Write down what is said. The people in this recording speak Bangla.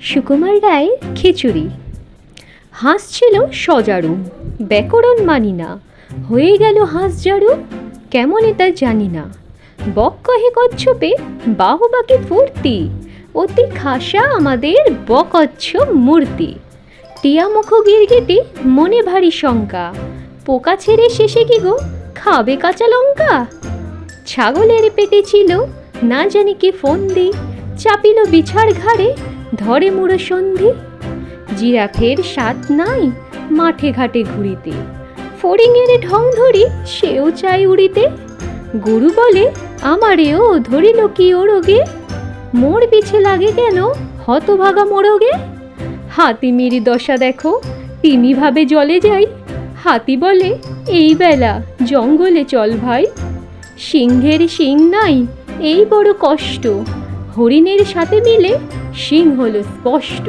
সুকুমার রায়ের খিচুড়ি। হাঁস ছিল সজারু, ব্যাকরণ মানি না। হয়ে গেল হাঁস জারু, কেমন এটা জানি না। বক কহে কচ্ছপে, বাহুবাকি ফুর্তি। অতি খাসা আমাদের বকচ্ছ মূর্তি। টিয়া মুখ গিরগিটি, মনে ভারী শঙ্কা। পোকা ছেড়ে শেষে কি গো, খাবে কাঁচা লঙ্কা? ছাগলের পেটে ছিল, না জানি কি ফন্দি চাপিল বিছার ঘাড়ে, ধরে মুড়ো সন্ধি। জিরাফের স্বাদ নাই মাঠে ঘাটে ঘুরিতে। ফড়িংয়ের ঢং ধরি সেও চাই উড়িতে। গুরু বলে, আমারেও ধরিল কি ওরগে মোর পিছে লাগে কেন হতভাগা মোরগে? হাতিমির দশা দেখো, তিমি ভাবে জলে যাই। হাতি বলে, এই বেলা জঙ্গলে চল ভাই। সিংহের সিং নাই, এই বড় কষ্ট। হরিণের সাথে মিলে সিং হলো স্পষ্ট।